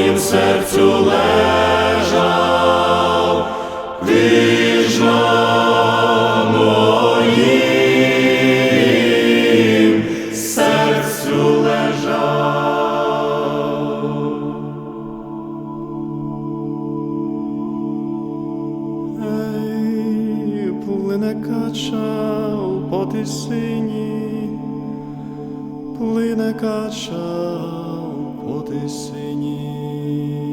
Моїм серцю лежав, ти моїм серцю лежав. Ей, плине кача по тисині, плине кача по тисині.